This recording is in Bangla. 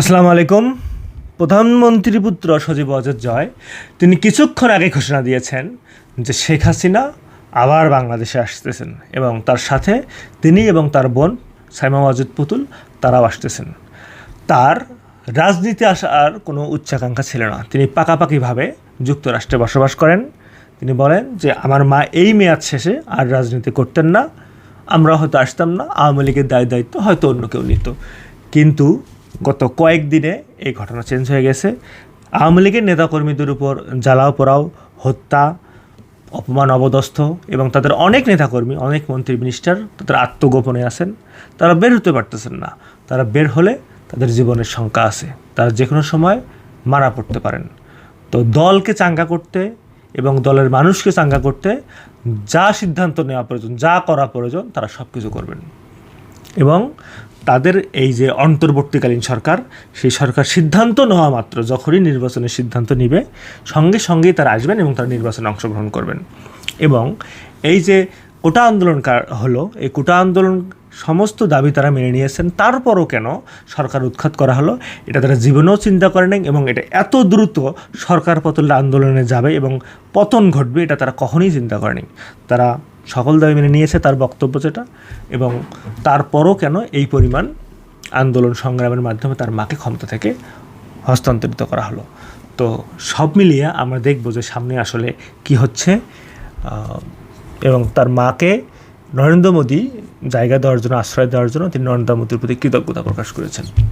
আসসালামু আলাইকুম। প্রধানমন্ত্রী পুত্র সজীব অজয় জয়। তিনি কিছুক্ষণ আগে ঘোষণা দিয়েছেন যে শেখ হাসিনা আবার বাংলাদেশে আসতেছেন এবং তার সাথে তিনি এবং তার বোন সাইমা ওয়াজুদ পুতুল তারাও আসতেছেন। তার রাজনীতি আসার কোনো উচ্চাকাঙ্ক্ষা ছিল না। তিনি পাকাপাকিভাবে যুক্তরাষ্ট্রে বসবাস করেন। তিনি বলেন যে, আমার মা এই মেয়াদ শেষে আর রাজনীতি করতেন না। আমরা হয়তো আসতাম না। আওয়ামী লীগের দায় দায়িত্ব হয়তো অন্য কেউ নিত। কিন্তু গত কয়েকদিনে এই ঘটনা চেঞ্জ হয়ে গেছে। আওয়ামী লীগের নেতাকর্মীদের উপর জ্বালাও পোড়াও, হত্যা, অপমান অবদস্থ এবং তাদের অনেক নেতাকর্মী, অনেক মন্ত্রী মিনিস্টার তাদের আত্মগোপনে আছেন। তারা বের হতে পারতেছেন না। তারা বের হলে তাদের জীবনের শঙ্কা আছে। তারা যে কোনো সময় মারা পড়তে পারেন। তো দলকে চাঙ্গা করতে এবং দলের মানুষকে চাঙ্গা করতে যা সিদ্ধান্ত নেওয়া প্রয়োজন, যা করা প্রয়োজন, তারা সব কিছু করবেন। এবং তাদের এই যে অন্তর্বর্তীকালীন সরকার, সেই সরকার সিদ্ধান্ত নেওয়া মাত্র, যখনই নির্বাচনের সিদ্ধান্ত নিবে, সঙ্গে সঙ্গেই তারা আসবেন এবং তারা নির্বাচনে অংশগ্রহণ করবেন। এবং এই যে কোটা আন্দোলন হলো, এই কোটা আন্দোলন সমস্ত দাবি তারা মেনে নিয়েছেন, তারপরও কেন সরকার উৎখাত করা হলো, এটা তারা জীবনেও চিন্তা করে নাই এবং এটা এত দ্রুত সরকার পতন আন্দোলনে যাবে এবং পতন ঘটবে, এটা তারা কখনোই চিন্তা করেনি তারা সকল দাবি মেনে নিয়েছে তার বক্তব্য যেটা এবং তারপরও কেন এই পরিমাণ আন্দোলন সংগ্রামের মাধ্যমে তার মাকে ক্ষমতা থেকে হস্তান্তরিত করা হলো। তো সব মিলিয়ে আমরা দেখব যে সামনে আসলে কি হচ্ছে এবং তার মাকে নরেন্দ্র মোদী জায়গা দেওয়ার জন্য, আশ্রয় দেওয়ার জন্য তিনি নরেন্দ্র মোদীর প্রতি কৃতজ্ঞতা প্রকাশ করেছেন।